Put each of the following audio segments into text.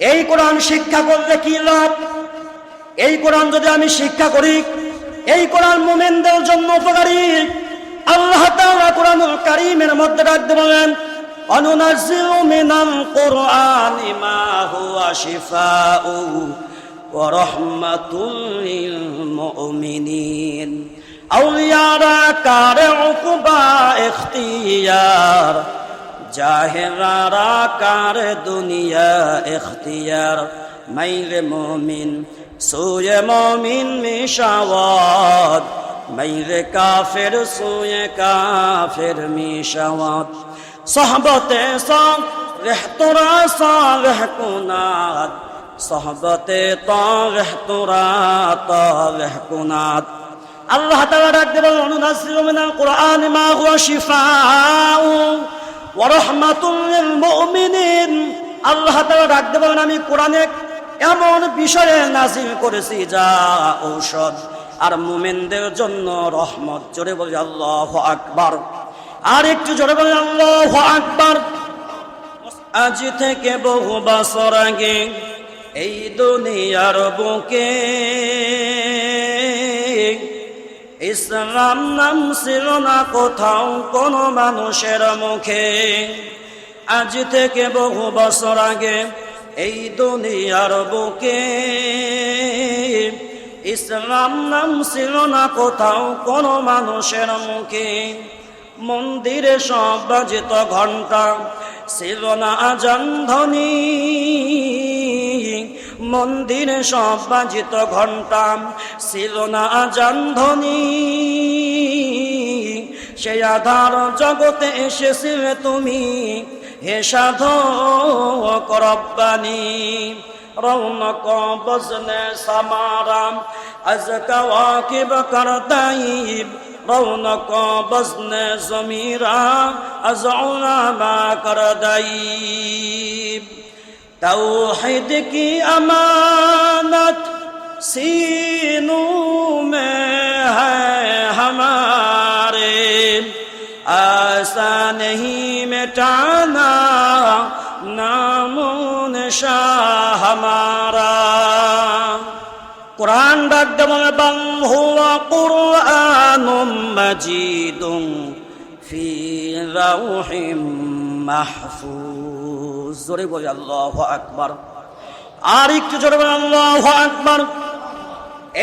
এই কোরআন শিক্ষা করলে কি লাভ? এই কোরআন যদি আমি শিক্ষা করি, এই কোরআন মোমেনদের জন্য উপকারী। আল্লাহ তাআলা কোরআনুল কারীমের মধ্যে রাখতে বলেন, অনুনাজ্জিলু মিনাল কোরআনি মা হুয়া শিফাউ ওয়া রাহমাতুল লিল মুমিনিন। আউলিয়ারা কারে উকুবা ইখতিয়ার। জাহেরারা কার দুনিয়া এখতিয়ার মাইরে মমিন সুয়ে মমিন মিশাওয়াত মাইরে কাফের সুয়ে কাফের মিশাওয়াত। সহবতে সব রেহতরা সালেহ কুনাত। সহবতে তারেহ তোরা তারেহ কুনাত। আল্লাহ তাআলা ডাক দেবেন অনুনাসিরুমিনাল কোরআন মা হুয়া শিফাউ। আল্লাহ তাআলা ডাক দেবেন আমি কোরআনে এমন বিষয়ে নাজিল করেছি, যা ঔষধ। আর মুমিনদের জন্য রহমত। জোরে বলি, আল্লাহ আকবার। আর একটু জোরে বলি, আল্লাহ আকবার। আজ থেকে বহু বছর আগে এই দুনিয়ার বুকে ইসলাম নাম ছিল না কোথাও কোনো মানুষের মুখে। আজ থেকে বহু বছর আগে এই দুনিয়ার বুকে ইসলাম নাম ছিল না কোথাও কোনো মানুষের মুখে। মন্দিরে সব বাজিত ঘণ্টা ছিল না আজান ধ্বনি। মন্দিরে সব বাজিত ঘণ্টা ছিল না আজান ধ্বনি। সে আধার জগতে এসেছিলে তুমি। হে সাধু করব্বানি রৌনক বজনে সামারাম আজ কাওয়াকিব করতাইব রৌনক বজনে জমিরা। আজ উলামা করদাইব توحید کی امانت سینوں میں ہے ہمارے آسا نہیں مٹانا نامون شاہ ہمارا قرآن ڈاک ڈبل بم ہوا قرآن مجید فی روح محفوظ মাহফুজ জোরে বলে, আল্লাহ আকবার। আর একটু জোরে বলি, আল্লাহ আকবার।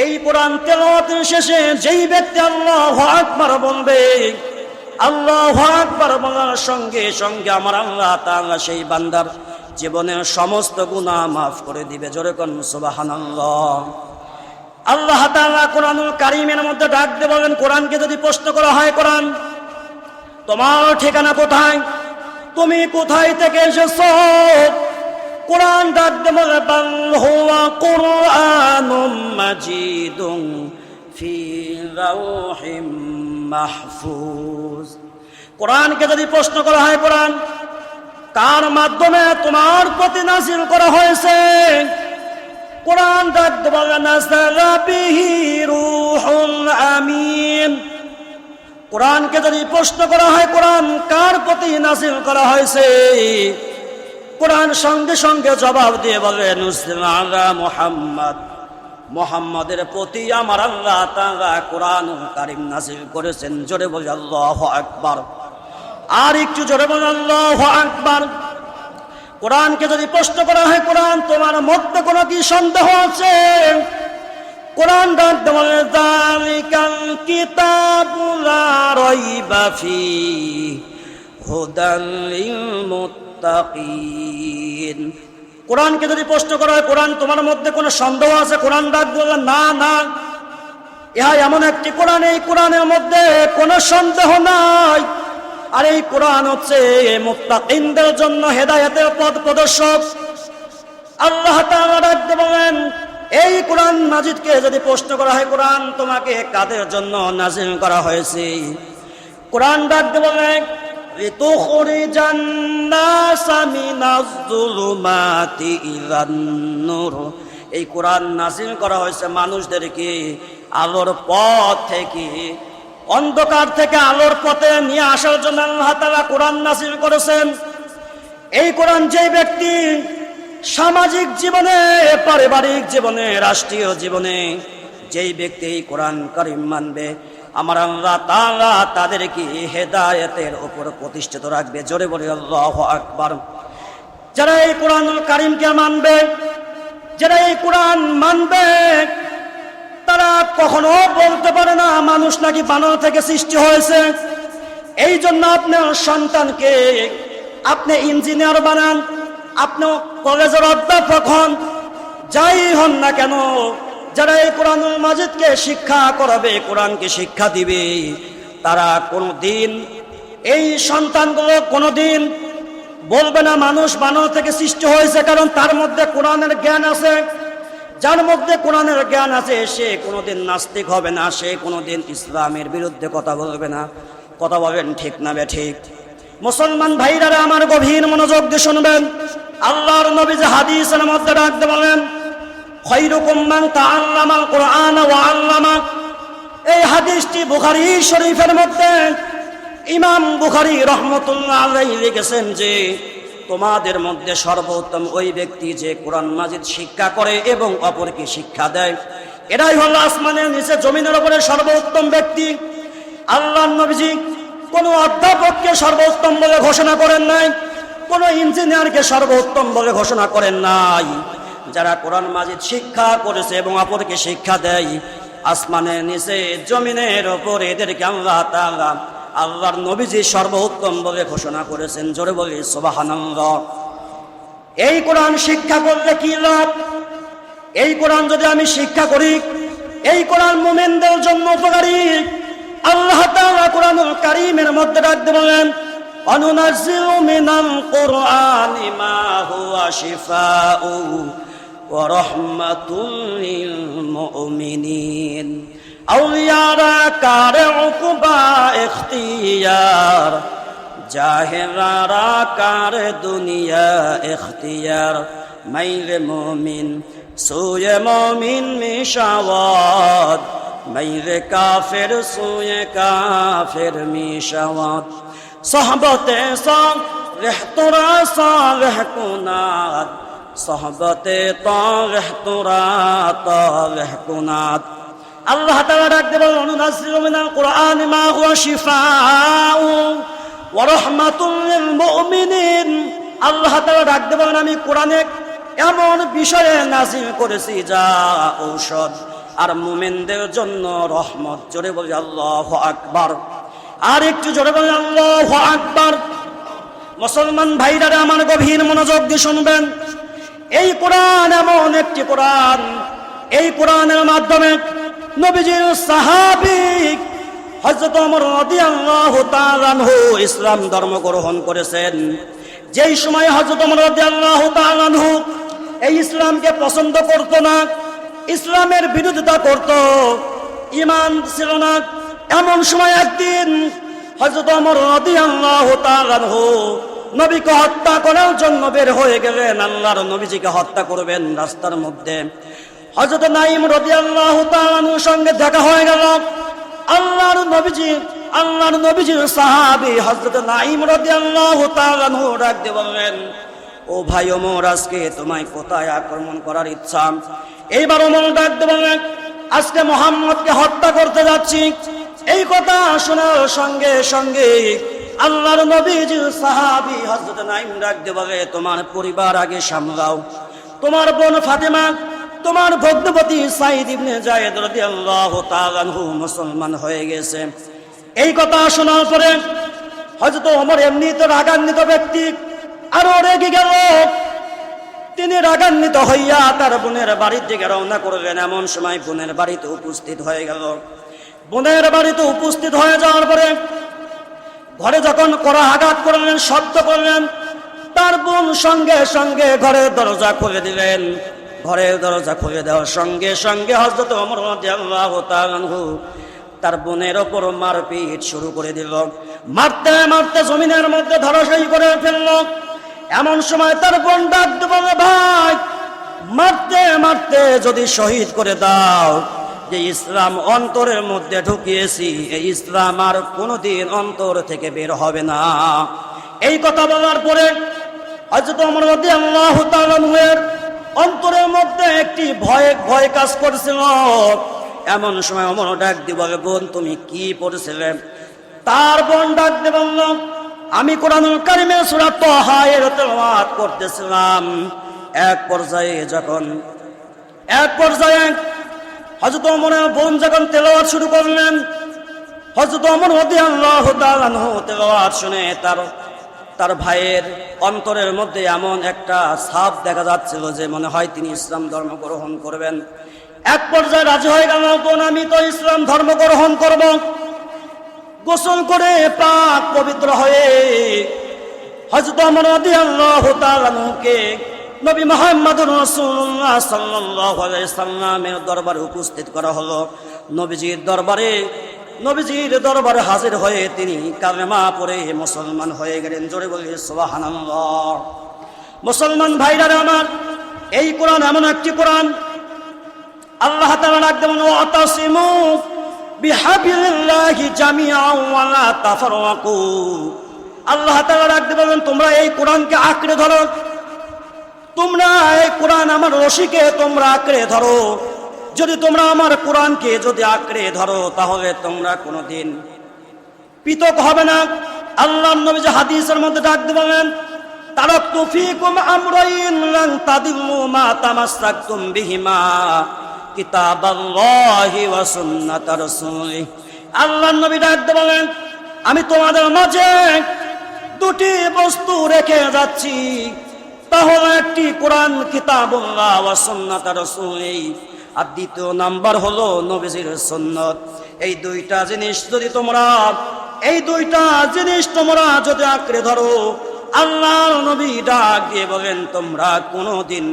এই কোরআন তেলাওয়াতের শেষে যেই ব্যক্তি আল্লাহ আকবার বলবে, আল্লাহ আকবার বলার সঙ্গে সঙ্গে আমার আল্লাহ তাআলা সেই বান্দার জীবনের সমস্ত গুনাহ মাফ করে দিবে। জোরে কোন, সুবহানাল্লাহ। আল্লাহ তাআলা কোরআনুল কারীমের মধ্যে ডাক দিয়ে বলেন, কোরআনকে যদি প্রশ্ন করা হয়, কোরআন, তোমার ঠিকানা কোথায়? তুমি কোথায় থেকে এসেছ? কোরআন ডাক রাউহিম মাহফুজ। কোরআনকে যদি প্রশ্ন করা হয়, কোরআন, কার মাধ্যমে তোমার প্রতি নাজিল করা হয়েছে? কোরআন ডাকতে বলে আমিন। কোরআনকে যদি প্রশ্ন করা হয়, কোরআন কার প্রতি নাজিল করা হয়েছে? কোরআন সঙ্গে সঙ্গে জবাব দিয়ে বলে নুসলিম আল্লাহ মোহাম্মদ। মোহাম্মদের প্রতি আমার আল্লাহ তাআলা কোরআন কারিম নাজিল করেছেন। জোরে বলে, আল্লাহ আকবার। আর একটু জোরে বলে, আল্লাহ আকবার। কোরআনকে যদি প্রশ্ন করা হয়, কোরআন, তোমার মধ্যে কোনো কি সন্দেহ আছে? কোরআন ডাকতে বলে জালিকাল কিতাবুলা রাইবা ফি হুদাল লিল মুত্তাকিন কোরআনকে যদি প্রশ্ন করা হয়, কোরআন তোমার মধ্যে কোনো সন্দেহ আছে? কোরআন ডাক বলে না না। ইহা এমন একটি কোরআন, এই কোরআনের মধ্যে কোনো সন্দেহ নাই। আর এই কোরআন হচ্ছে মুত্তাকিনদের জন্য হেদায়েতের পথ প্রদর্শক। আল্লাহ তাআলা ডাকতে বলেন এই কোরআন মাজিদকে যদি প্রশ্ন করা হয় কোরআন তোমাকে কাদের জন্য নাজিল করা হয়েছে কোরআন ডাকতে বলেন لتخرج الناس من الظلمات إلى النور এই কোরআন নাজিল করা হয়েছে মানুষদেরকে আলোর পথ থেকে অন্ধকার থেকে আলোর পথে নিয়ে আসার জন্য আল্লাহ তাআলা কোরআন নাজিল করেছেন এই কোরআন যেই ব্যক্তি সামাজিক জীবনে, পারিবারিক জীবনে, রাষ্ট্রীয় জীবনে, যেই ব্যক্তি কোরআন করিম মানবে, আমার আল্লাহ তাআলা তাদেরকে হেদায়েতের উপর প্রতিষ্ঠিত রাখবে। জোরে বলে, আল্লাহ আকবার। যারা এই কোরআন কারিমকে মানবে, যারা এই কোরআন মানবে, তারা কখনো বলতে পারে না, মানুষ নাকি বানর থেকে সৃষ্টি হয়েছে। এই জন্য আপনার সন্তানকে আপনি ইঞ্জিনিয়ার বানান আপনি কলেজের অধ্যাপক হন, যাই হন না কেন, যারা এই কোরআন মাজিদকে শিক্ষা করাবে, কোরআনকে শিক্ষা দিবে, তারা কোনো দিন এই সন্তানগুলো কোনো দিন বলবে না, মানুষ বানর থেকে সৃষ্টি হয়েছে, কারণ তার মধ্যে কোরআনের জ্ঞান আছে। যার মধ্যে কোরআনের জ্ঞান আছে, সে কোনোদিন নাস্তিক হবে না, সে কোনোদিন ইসলামের বিরুদ্ধে কথা বলবে না। কথা বলবেন ঠিক না বে ঠিক? মুসলমান ভাইরারা আমার গভীর মনোযোগ দিয়ে শুনবেন। আল্লাহর নবী যে হাদিসের মধ্যে রাখতে বলেন, খৈরুকুম মান তাআল্লামাল কোরআন ওয়া আল্লামা। এই হাদিসটি বুখারী শরীফের মধ্যে ইমাম বুখারী রহমতুল্লাহ লিখেছেন যে, তোমাদের মধ্যে সর্বোত্তম ওই ব্যক্তি যে কোরআন মাজিদ শিক্ষা করে এবং অপরকে শিক্ষা দেয়। এরাই হলো আসমানের নিচে জমিনের উপরে সর্বোত্তম ব্যক্তি। আল্লাহ নবীজি কোনো অধ্যাপককে সর্বোত্তম বলে ঘোষণা করেন নাই, কোনো ইঞ্জিনিয়ারকে সর্বোত্তম বলে ঘোষণা করেন নাই। যারা কোরআন মাজিদ শিক্ষা করেছে এবং অপরকে শিক্ষা দেয় আসমানের নিচে জমিনের ওপর এদেরকে আল্লাহ তাআলা, আল্লাহর নবীজি সর্বোত্তম বলে ঘোষণা করেছেন। জোরে বলি, সুবহানাল্লাহ। এই কোরআন শিক্ষা করলে কি লাভ? এই কোরআন যদি আমি শিক্ষা করি, এই কোরআন মুমিনদের জন্য উপকারী। আল্লাহ তাআলা কোরআনুল কারীমের মধ্যে রাখতে বলেন অনুনাজ্জিলু মিনাল কোরআনি মা হুয়া শিফাউ ওয়া রাহমাতুল লিল মুমিনিন আউলিয়ারা কারে উকুবা ইখতিয়ার, জাহেরারা কারে দুনিয়া ইখতিয়ার। মাইলে মুমিন সুয়ে মুমিন মিশাওয়াত মাইরে কাফের সুয়ে কাফের মিশাওয়াত। সাহবতে সহবতে রেহ তোরা সালেহ কুনাত। সাহবতে রেহ তোরা তরেহ কুনাত। আল্লাহ তাআলা ডাক দেবেন অনুনাসিরু মিনাল কোরআন মা হুয়া শিফাউ ওয়া রাহমাতুল লিল মুমিনিন। আল্লাহ তাআলা ডাক দেবেন আমি কোরআনে এমন বিষয়ে নাজিল করেছি যা ঔষধ। আর মুমিনদের জন্য রহমত। জোরে বলি, আল্লাহ আকবার। আর একটু জোরে বলি, আল্লাহ আকবার। মুসলমান ভাইরা আমার গভীর মনোযোগ দিয়ে শুনবেন। এই কোরআন এমন একটি কোরআন। এই কোরআনের মাধ্যমে নবীজির সাহাবিক হযরত ওমর রাদিয়াল্লাহু তাআলা আনহু ইসলাম ধর্ম গ্রহণ করেছেন। যেই সময় হযরত ওমর রাদিয়াল্লাহু তাআলা আনহু এই ইসলামকে পছন্দ করত না ইসলামের বিরোধিতা করত। ইমান ছিল না। এমন সময় একদিন ওমর রাদিয়াল্লাহু তাআলা আনহু নবীকে হত্যা করার জন্য বের হয়ে গেলেন। আল্লাহর নবীজিকে হত্যা করবেন রাস্তার মধ্যে। হযরত নাইম রাদিয়াল্লাহু তাআলার সঙ্গে দেখা হয়ে গেল। আল্লাহর নবীজি, আল্লাহর নবীজির সাহাবী হযরত নাইম রাদিয়াল্লাহু তাআলা ডাক দিয়ে বললেন, ও ভাই ওমর, আজকে তোমায় কোথায় আক্রমণ করার ইচ্ছা? এইবার ওমর ডাক বললেন আজকে মোহাম্মদকে হত্যা করতে যাচ্ছি। এই কথা শোনার সঙ্গে সঙ্গে আল্লাহর নবীজির সাহাবি হযরত নাইম ডাক দিয়ে বলে তোমার পরিবার আগে সামলাও। তোমার বোন ফাতেমা, তোমার ভগ্নপতি সাইদ ইবনে জায়েদ রাদিয়াল্লাহু তাআলা মুসলমান হয়ে গেছে। এই কথা শোনার পরে হযরত ওমর এমনি তো রাগান্বিত ব্যক্তি, আরও রেগে গেল। তিনি রাগান্বিত হইয়া তার বোনের বাড়ির দিকে রওনা করলেন। এমন সময় বোনের বাড়িতে উপস্থিত হয়ে গেল। বোনের বাড়িতে উপস্থিত হয়ে যাওয়ার পরে ঘরে যখন করা আঘাত করলেন, শব্দ করলেন, তার বোন সঙ্গে সঙ্গে ঘরের দরজা খুলে দিলেন। ঘরের দরজা খুলে দেওয়ার সঙ্গে সঙ্গে হজরত অমর তার বোনের ওপর মারপিট শুরু করে দিল। মারতে মারতে জমিনের মধ্যে ধরাশায়ী করে ফেলল। এমন সময় তার বোন ডাক দিয়ে বলে ভাই মারতে মারতে যদি শহীদ করে দাও, যে ইসলাম অন্তরের মধ্যে ঢুকিয়েছি, এই ইসলাম আর কোনোদিন অন্তর থেকে বের হবে না। এই কথা বলার পরে হযরত ওমর রাদিয়াল্লাহু তাআলা আনহুর অন্তরের মধ্যে একটি ভয় ভয় কাজ করছিল। এমন সময় অমর ডাক দিব বোন, তুমি কি পড়েছিলে? তার বোন ডাক বলল আমি কোরআনুল কারিমের সূরা তাহা এর তেলাওয়াত করতেছিলাম। এক পর্যায়ে যখন, এক পর্যায়ে হযরত ওমরের বোন যখন তেলাওয়াত শুরু করলেন, হযরত ওমর রাদিয়াল্লাহু তাআলা আনহু তেলাওয়াত শুনে তার তার ভাইয়ের অন্তরের মধ্যে এমন একটা ছাপ দেখা যাচ্ছিল যে মনে হয় তিনি ইসলাম ধর্ম গ্রহণ করবেন। এক পর্যায়ে রাজি হয়ে গেল, বোন, আমি তো ইসলাম ধর্ম গ্রহণ করব। গোসল করে পাক পবিত্র হয়ে হযরত ওমর রাদিয়াল্লাহু তাআলা আনহুকে নবী মুহাম্মদুর রাসূলুল্লাহ সাল্লাল্লাহু আলাইহি সাল্লামের দরবারে উপস্থিত করা হলো। নবীজির দরবারে নবীজির দরবারে হাজির হয়ে তিনি কালেমা পড়ে মুসলমান হয়ে গেলেন। জোরে বলি সুবহানাল্লাহ। মুসলমান ভাইরা আমার, এই কোরআন এমন একটি কোরআন, আল্লাহ তাআলা ডাক তাফাররাকু আল্লাহ তাআলা ডাক দেবেন তোমরা এই কোরআনকে আঁকড়ে ধরো। তোমরা এই কোরআন আমার রশিকে তোমরা আঁকড়ে ধরো। যদি তোমরা আমার কোরআনকে যদি আঁকড়ে ধরো, তাহলে তোমরা কোনোদিন পৃথক হবে না। আল্লাহ নবী যে হাদিসের মধ্যে ডাক দেবেন তারাক্তু ফীকুম আমরাইন লান তাদিল্লু মা তামাসসাকতুম বিহিমা। ওয়া আল্লাহ নবী ডাক দেবেন আমি তোমাদের মাঝে দুটি বস্তু রেখে যাচ্ছি। তাহলে একটি কোরআন রাসূলি আর দ্বিতীয় নাম্বার হলো নবীজির সুন্নত। এই দুইটা জিনিস যদি তোমরা, এই দুইটা জিনিস তোমরা যদি আঁকড়ে ধরো, আল্লাহর নবী ডাক দিয়ে বলেন, তোমরা কোনোদিন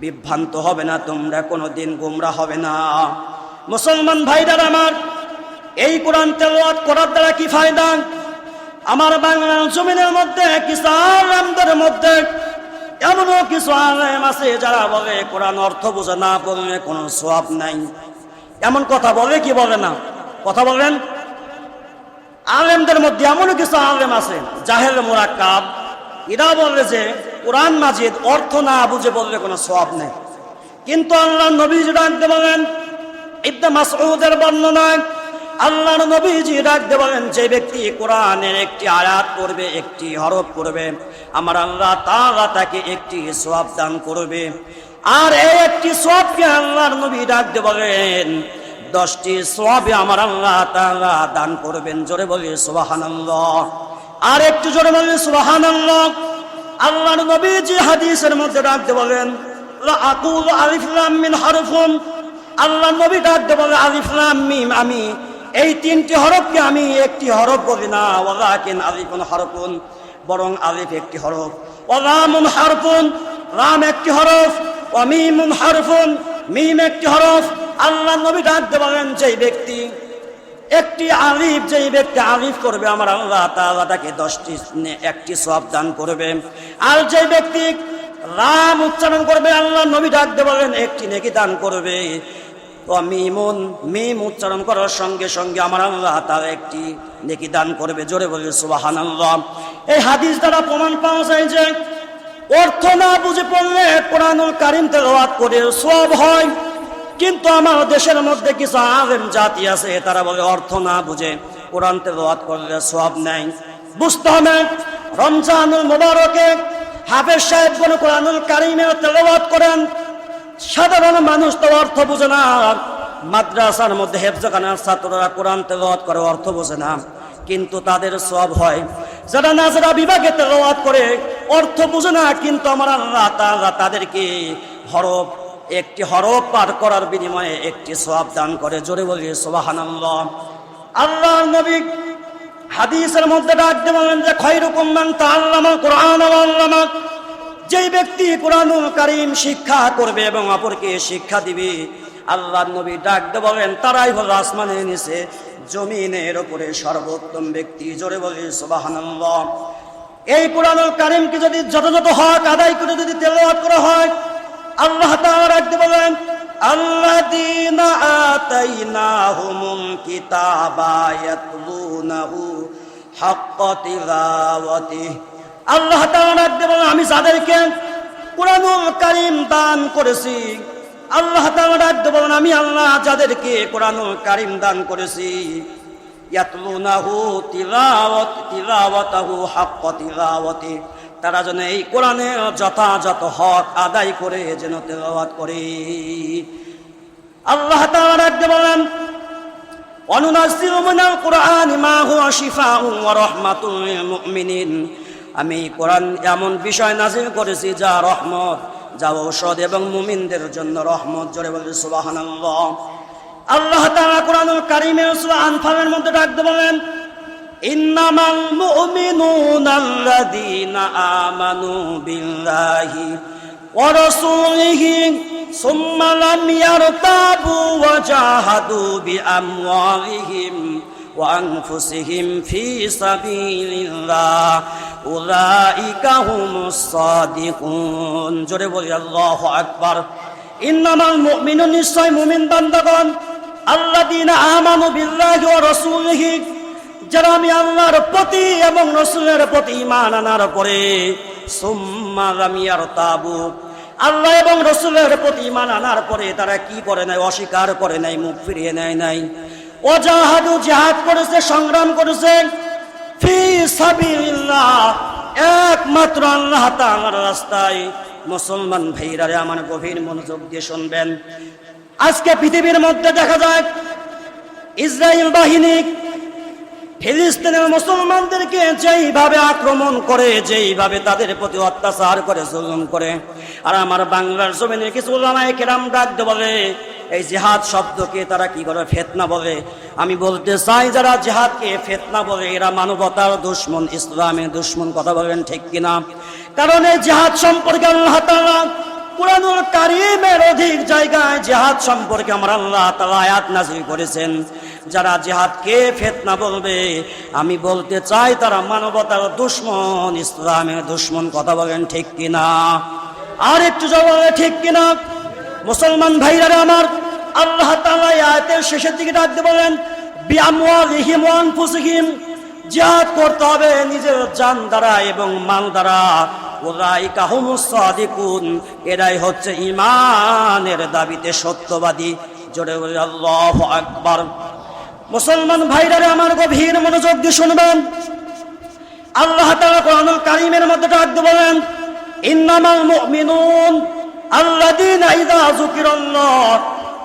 বিভ্রান্ত হবে না, তোমরা কোনোদিন গুমরা হবে না। মুসলমান ভাইদার আমার, এই কোরআন তেলাওয়াত করার দ্বারা কি ফায়দা? আমার বাংলার জমিনের মধ্যে, কিছু আলেমদের মধ্যে এমনও কিছু আলেম আছে যারা বলে, কোরআন অর্থ বোঝে না বলে কোনো সোয়াব নাই। এমন কথা বলে কি বলে না? কথা বলেন। আলেমদের মধ্যে এমনও কিছু আলেম আছে, জাহেল, মোরাক্কাব, এরা বলে যে কোরআন মাজিদ অর্থ না বুঝে বললে কোনো সোয়াব নেই। কিন্তু আল্লাহ নবী ডাকতে বলেন, ইবনে মাসউদের বর্ণনায় আল্লাহর নবীজি ডাকতে বলেন, যে ব্যক্তি কোরআনের একটি আয়াত করবে একটি হরফ করবে আমার আল্লাহ তাআলা তাকে একটি সোয়াব দান করবে। আর এই একটি সোয়াবকে আল্লাহর নবী ডাকতে বলেন, দশটি সোয়াবে আমার আল্লাহ তাআলা দান করবেন। জোরে বলি, সুবহানাল্লাহ। আর একটু জোরে বলি, সুবহানাল্লাহ। আল্লাহর নবীজি হাদিসের মধ্যে ডাকতে বলেন আকুল আলিফ লাম মিন হারফুন। আল্লাহ নবী ডাকতে বলে, আলিফ লাম মিম, আমি, এই তিনটি হরফকে আমি একটি হরফ বলি না, ওয়ালাকিন আলিফুন হরফুন, বরং আলিফ একটি হরফ। ওয়ালামুন হারফুন, রাম একটি হরফ, ওয়া মিমুন হারফুন, মিম একটি হরফ। আল্লাহ নবী ডাকতে বলেন, যেই ব্যক্তি একটি আলিফ, যেই ব্যক্তি আলিফ করবে, আমার আল্লাহ তাআলা তাকে দশটি একটি সব দান করবে। আর যেই ব্যক্তি রাম উচ্চারণ করবে, আল্লাহ নবী ডাকতে বলেন একটি নেকি দান করবে। মিমুন, মিম উচ্চারণ করার সঙ্গে সঙ্গে আমার আল্লাহ তাআলা একটি নেকি দান করবে। জোরে বলে সুবহানাল্লাহ। এই হাদিস দ্বারা প্রমাণ পাওয়া যায় যে, অর্থ না বুঝে পড়লে কোরআনুল কারিম তেলাওয়াত করে সব হয়। কিন্তু আমার দেশের মধ্যে কিছু আলেম জাতি আছে, তারা বলে অর্থ না বুঝে কোরআন তেলাওয়াত করলে সব নাই। বুঝতে হবে, রমজানুল মুবারকে হাফেজ সাহেব কোন কোরআনুল কারিমের তেলাওয়াত করেন। সাধারণ মানুষ তো অর্থ বুঝে না, মাদ্রাসার মধ্যে হেফজখানার ছাত্ররা কোরআন তেলাওয়াত করে, অর্থ বোঝে না। কিন্তু তাদের সব হয়, যারা নাজরা বিভাগে তেলাওয়াত করে, অর্থ বুঝে না, কিন্তু আমার তাদেরকে হরফ একটি হরফ পার করার বিনিময়ে একটি সওয়াব দান করে। জোরে বলি, সুবহানাল্লাহ। আল্লাহর নবী হাদিসের মধ্যে ডাক বলেন যে, খৈরুকুম মান তাআল্লামা কোরআন আল্লামা। যেই ব্যক্তি কোরআনুল কারীম শিক্ষা করবে এবং অপরকে শিক্ষা দিবে, আল্লাহর নবী ডাক দিয়ে বলেন, তারাই হলো আসমানের নিচে, জমিনের উপরে সর্বোত্তম ব্যক্তি। জোরে বলি, সুবহানাল্লাহ। এই কোরআনুল কারীমকে যদি যথাযথ হক আদায় করে যদি তেলাওয়াত করা হয় আল্লাহ রাখতে বলেন হাক্কা তিলাওয়াতিহি আল্লাহ ডাকতে বলেন, আমি যাদেরকে কোরআনুল কারীম দান করেছি, আল্লাহ ডাকতে বলেন, আমি আল্লাহ যাদেরকে কোরআনুল কারীম দান করেছি। ইয়াতলুনাহু তিলাওয়াত, তিলাওয়াতাহু হাক্ক তিলাওয়াতি। তারা যেন এই কোরআনে যথাযথ হক আদায় করে যেন তেলাওয়াত করে। আল্লাহ তাআলা বলেন কোরআন আমি কোরআন এমন বিষয় নাজিল করেছি যা রহমত, যা ঔষধ এবং মুমিনদের জন্য রহমত। জোরে বলে সুবহানাল্লাহ। আল্লাহ তাআলা কোরআনুল কারীমে সূরা আনফালের মধ্যে ডাকতে বলেন ইন্নামাল মুমিনুনা আল্লাযীনা আমানু বিল্লাহি ওয়া রাসূলিহি ثم لم يرتابوا وجاهدوا بأموالهم وأنفسهم في سبيل الله أولئك هم الصادقون جري بولي الله أكبر إنما المؤمنون নিশ্চয় মুমিন বান্দাগণ আল্লাযীনা আমানু বিল্লাহি ওয়া রাসূলিহি যারা আমি আল্লাহর প্রতি এবং রসুলের প্রতি ইমান আনার পরে আল্লাহ এবং রসুলের প্রতি ইমান আনার পরে তারা কি করে নাই অস্বীকার করে নাই মুখ ফিরিয়ে নেয় নাই। অজাহাদু জিহাদ করেছে, সংগ্রাম করেছে। একমাত্র আল্লাহ তাআলার রাস্তায়। মুসলমান ভাইরারে, আমার গভীর মনোযোগ দিয়ে শুনবেন। আজকে পৃথিবীর মধ্যে দেখা যায় ইসরায়েল বাহিনী ফিলিস্তিনের মুসলমানদেরকে যেইভাবে আক্রমণ করে, যেইভাবে তাদের প্রতি অত্যাচার করে, জুলুম করে, আর আমার বাংলার জমিনে কিছু ওলামায়ে কেরাম ডাক দিয়ে বলে, এই জেহাদ শব্দকে তারা কি করে ফেতনা বলে? আমি বলতে চাই, যারা জেহাদকে ফেতনা বলে, এরা মানবতার দুশ্মন, ইসলামের দুশ্মন, কথা বলেন ঠিক কিনা? কারণ এই জেহাদ সম্পর্কে আল্লাহ তাআলা কোরআনুল কারিমের অধিক জায়গায় জেহাদ সম্পর্কে আমার আল্লাহ তাআলা আয়াত নাযিল করেছেন। যারা জেহাদকে ফেতনা বলবে, আমি বলতে চাই তারা মানবতার দুশ্মন, ইসলামের দুশ্মন, কথা বলেন ঠিক কিনা? আর একটু জবাবে ঠিক কিনা? মুসলমান ভাইরা আমার, আল্লাহ আয়াতের শেষের দিকে ডাকতে বলেন, বিআমওয়ালিহিম ওয়া জিহাদ করতে হবে নিজের জান দ্বারা এবং মাল দ্বারা। এরাই হচ্ছে ইমানের দাবিতে সত্যবাদী। জোরে আল্লাহু আকবার। মুসলমান ভাইরারে আমার গভীর মনোযোগ দিয়ে শুনবেন। আল্লাহ তাআলা কোরআনুল কারীমের মধ্যে ডাক বলেন, ইন্নামাল মুমিনুন আল্লাযীনা ইযা যুকিরাল্লাহ।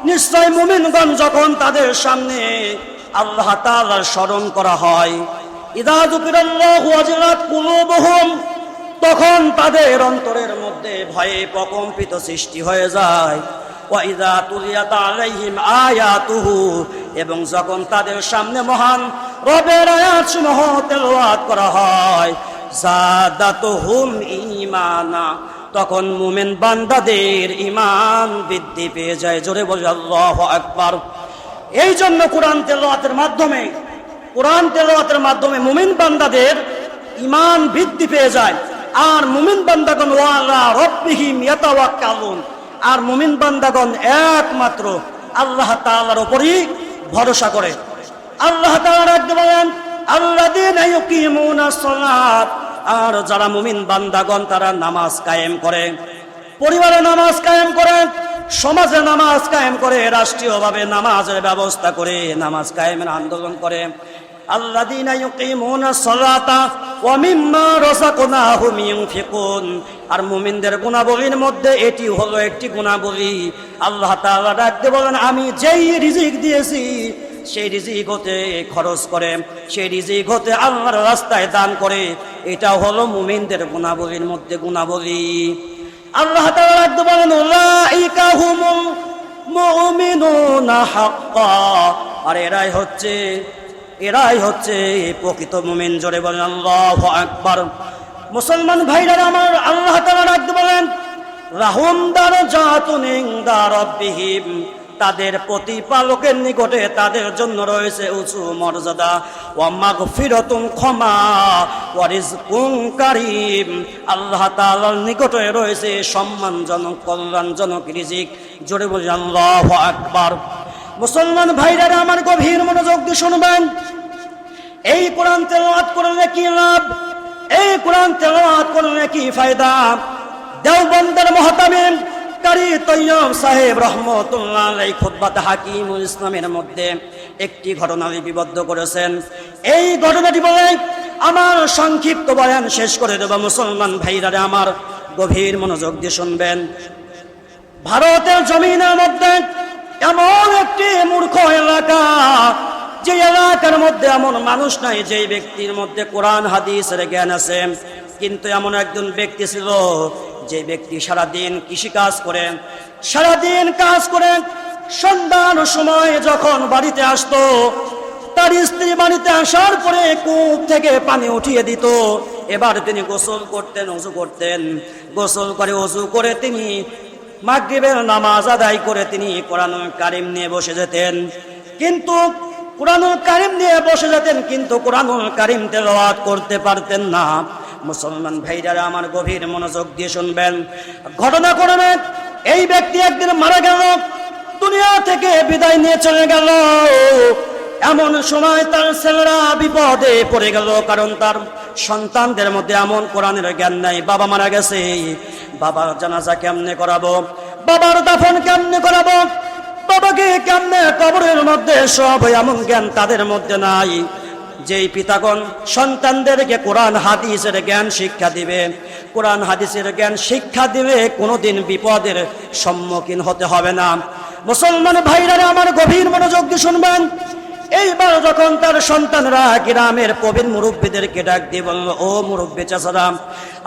নিশ্চয় মুমিনগণ যখন তাদের সামনে আল্লাহ তাআলার স্মরণ করা হয়, ইযা যুকিরাল্লাহু ওয়াজিলাত কুলুবুহুম, তখন তাদের অন্তরের মধ্যে ভয়ে প্রকম্পিত সৃষ্টি হয়ে যায়। ওয়াইদা তুলিয়াত আলাইহিম আয়াতুহু, এবং যখন তাদের সামনে মহান রবের আয়াত সমূহ তেলাওয়াত করা হয় জাদাতুহুম ঈমানা, তখন মুমিন বান্দাদের ঈমান বৃদ্ধি পেয়ে যায়। জোরে বলে, আল্লাহু আকবার। এই জন্য কোরআন তেলাওয়াতের মাধ্যমে, কোরআন তেলাওয়াতের মাধ্যমে মুমিন বান্দাদের ঈমান বৃদ্ধি পেয়ে যায়। আর মুমিন বান্দাগণ, ওয়ালা রব্বিহিম ইয়াতাওয়াক্কালুন। আর মুমিন বান্দাগণ একমাত্র আল্লাহ তাআলার উপরই ভরসা করে। আল্লাহ বলেন আর যারা মুমিন বান্দাগণ, তারা নামাজ কায়েম করে। পরিবারে নামাজ কায়েম করে, সমাজে নামাজ কায়েম করে, রাষ্ট্রীয়ভাবে নামাজের ব্যবস্থা করে, নামাজ কায়েমের আন্দোলন করে। ইউকিমুনাস সালাতা ওয়া মিম্মা রাযাকনাহুম ইউনফিকুন। আর মুমিনদের গুণাবলীর মধ্যে এটি হলো একটি গুণাবলী। আল্লাহ তাআলা ডাকতে বলেন, আমি যেই রিজিক দিয়েছি, সেই রিজিক হতে খরচ করে, সেই রিজিক হতে আল্লাহর রাস্তায় দান করে। এটা হলো মুমিনদের গুণাবলীর মধ্যে গুণাবলী। আল্লাহ তাআলা ডাকতে বলেন, উলাইকা হুমুল মুমিনুনা হাক্কা। আর এরাই হচ্ছে এরাই হচ্ছে প্রকৃত মোমেন। জোরে বলেন, আল্লাহ আকবার। মুসলমান ভাইরা, আমার আল্লাহ তাআলা রাখতে বলেন, রাহুম দার জাতুন ইনদা রাব্বিহিম। তাদের প্রতিপালকের নিকটে তাদের জন্য রয়েছে উঁচু মর্যাদা। ওয়া মাগফিরাতুন ক্ষমা ওয়া রিজকুন কারীম। আল্লাহ তাআলার নিকটে রয়েছে সম্মানজনক, কল্যাণজনক রিজিক। জোরে বলি আল্লাহু আকবার। মুসলমান ভাইরা আমার গভীর মনোযোগ দিয়ে শুনবেন। এই কোরআন তেলাওয়াত করলে কি লাভ? এই কোরআন তেলাওয়াত করলে কি ফায়দা? দেওবন্দের মহতামিম কারি তৈয়ব সাহেব রহমতুল্লাহ এই খুদ্বাতে হাকিমুল ইসলামের মধ্যে একটি ঘটনা লিপিবদ্ধ করেছেন। এই ঘটনাটি বলে আমার সংক্ষিপ্ত বয়ান শেষ করে দেব। মুসলমান ভাইরারে আমার গভীর মনোযোগ দিয়ে শুনবেন। ভারতের জমিনের মধ্যে এমন একটি মূর্খ এলাকা, যে এলাকার মধ্যে এমন মানুষ নাই যে ব্যক্তির মধ্যে কোরআন, হাদিসের জ্ঞান আছে। কিন্তু এমন একজন ব্যক্তি ছিল, যে ব্যক্তি সারাদিন কৃষি কাজ করে সারাদিন কাজ করে সন্ধ্যার সময় যখন বাড়িতে আসতো, তার স্ত্রী বাড়িতে আসার পরে কূপ থেকে পানি উঠিয়ে দিত। এবার তিনি গোসল করতেন, অজু করতেন। গোসল করে, অজু করে তিনি মাগরিবের নামাজ আদায় করে তিনি কোরআন কারিম নিয়ে বসে যেতেন। কিন্তু কোরআনুল কারিম নিয়ে বসে যেতেন, কিন্তু কোরআনুল কারিম তেলাওয়াত করতে পারতেন না। মুসলমান ভাইরা আমার গভীর মনোযোগ দিয়ে শুনবেন। ঘটনা করবে এই ব্যক্তি একদিন মারা গেল, দুনিয়া থেকে বিদায় নিয়ে চলে গেল। এমন সময় তার ছেলেরা বিপদে পড়ে গেল, কারণ তার সন্তানদের মধ্যে এমন কোরআনের জ্ঞান নাই, বাবা মারা গেছে। বাবার জানাজা কেমনে করাবো? বাবার দাফন কেমনে করাবো? বাবাকে কেমনে কবরের মধ্যে সব এমন জ্ঞান তাদের মধ্যে নাই? যেই পিতাগণ সন্তানদেরকে কোরআন, হাদিসের জ্ঞান, শিক্ষা দিবে, কোরআন, হাদিসের জ্ঞান, শিক্ষা দিলে কোনোদিন বিপদের সম্মুখীন হতে হবে না। মুসলমান ভাইরা আমার গভীর মনোযোগ দিয়ে শুনবেন। এইবার যখন তার সন্তানরা গ্রামের প্রবীণ মুরব্বীদেরকে ডাক দিয়ে বলল, ও মুরব্বী চাচারা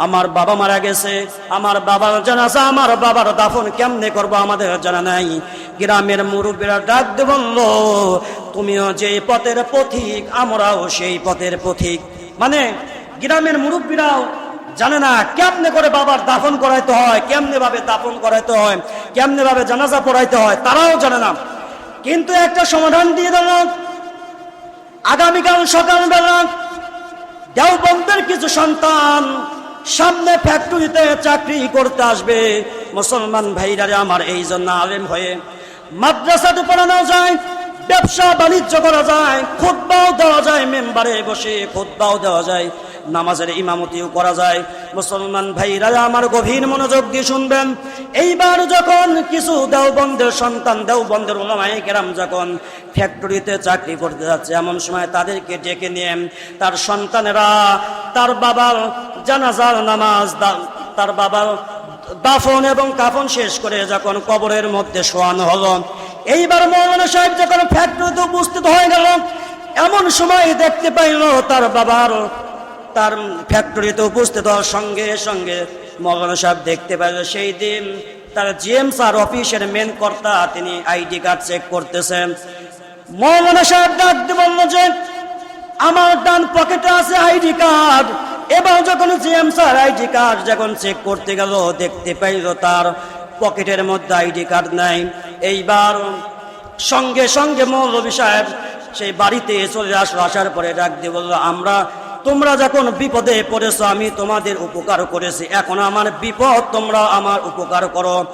আমার বাবা মারা গেছে, আমার বাবার জানাজা, আমার বাবার দাফন কেমনে করব আমাদের জানা নাই। গ্রামের মুরব্বীরা ডাক দিয়ে বলল, তুমিও যে পথের পথিক, আমরাও সেই পথের পথিক। মানে গ্রামের মুরব্বীরাও জানে না কেমনে করে বাবার দাফন করাইতে হয়, কেমনে ভাবে দাফন করাইতে হয়, কেমনে ভাবে জানাজা পড়াইতে হয়, তারাও জানে না। কিন্তু একটা সমাধান দিয়ে দিল আগামীকাল সকালবেলা দেওবন্দের কিছু সন্তান সামনে ফ্যাক্টরিতে চাকরি করতে আসবে। মুসলমান ভাইরারে আমার এই জন্য আলেম হয়ে মাদ্রাসাতে পড়ানো যায় ব্যবসা বাণিজ্য করা যায় খুদ্বাও দেওয়া যায়, মেম্বারে বসে খুদ্বাও দেওয়া যায়, নামাজের ইমামতিও করা যায়। মুসলমান ভাইরা, আমার গভীর মনোযোগ দিয়ে শুনবেন। এইবার যখন কিছু দেওবন্দের সন্তান, দেওবন্দের ওলামাই কেরাম যখন ফ্যাক্টরিতে চাকরি করতে যাচ্ছে, এমন সময় তাদেরকে ডেকে নিয়ে তার সন্তানেরা, তার বাবার জানাজার নামাজ তার বাবার দাফন এবং কাফন শেষ করে যখন কবরের মধ্যে শোয়ানো হলো এইবার মৌলানা সাহেব যখন ফ্যাক্টরিতে উপস্থিত হয়ে গেল, এমন সময় দেখতে পাইল তার বাবার তার ফ্যাক্টরিতে উপস্থিত হওয়ার সঙ্গে সঙ্গে মৌলানা সাহেব দেখতে পাইল সেই দিন তার জিএম স্যার অফিসের মেন কর্তা তিনি আইডি কার্ড চেক করতেছেন। মৌলানা সাহেব ডাক বলল যে, আমার ডান পকেটে আছে আইডি কার্ড। এবার যখন জিএম স্যার আইডি কার্ড যখন চেক করতে গেল, দেখতে পাইল তার পকেটের মধ্যে আইডি কার্ড নাই। এইবার সঙ্গে সঙ্গে মৌলভী সাহেব সেই বাড়িতে চলে আসলো, আসার পরে ডাক দিয়ে বলল, আমরা, তোমরা যখন বিপদে পড়েছো, আমি তোমাদের উপকার করেছি। এখন আমার বিপদ, তোমরা আমার উপকার করো।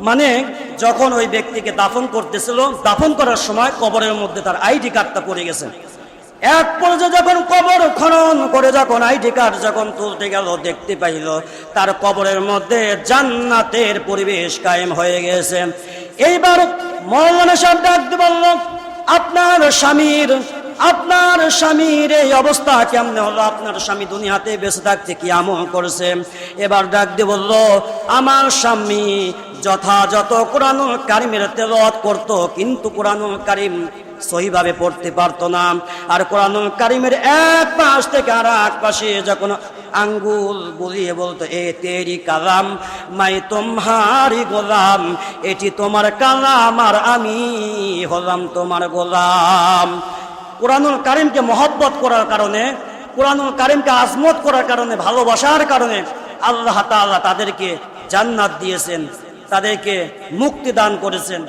মানে যখন ওই ব্যক্তিকে দাফন করতেছিল, দাফন করার সময় কবরের মধ্যে তার আইডি কার্ডটা পড়ে গেছে। এক পর্যায়ে যখন কবর খনন করে যখন আইডি কার্ড যখন তুলতে গেল, দেখতে পাইল, তার কবরের মধ্যে জান্নাতের পরিবেশ কায়েম হয়ে গেছে। এইবার মৌলানা সাহেব ডাকতে বলল, আপনার স্বামীর আপনার স্বামীর এই অবস্থা কেমনে হলো? আপনার স্বামী দুনিয়াতে বেঁচে থাকতে কি আমল করেছে? এবার ডাক দিয়ে বলল, আমার স্বামী যথাযথ কোরআনুল কারিমের তেলত করত, কিন্তু কোরআনুল কারিম সহিভাবে পড়তে পারতো না। আর কোরআনুল কারিমের এক পাশ থেকে আর এক পাশে যখন আঙ্গুল বুলিয়ে বলতো, এ তেরি কালাম, মাই তোমারি গোলাম, এটি তোমার কালাম আর আমি হলাম তোমার গোলাম। কোরআনুল কারিমকে মহব্বত করার কারণে, কোরআনুল কারিমকে আজমত করার কারণে, ভালোবাসার কারণে আল্লাহ তাল্লাহ তাদেরকে জান্নাত দিয়েছেন, তাদেরকে মুক্তি দান করেছেন।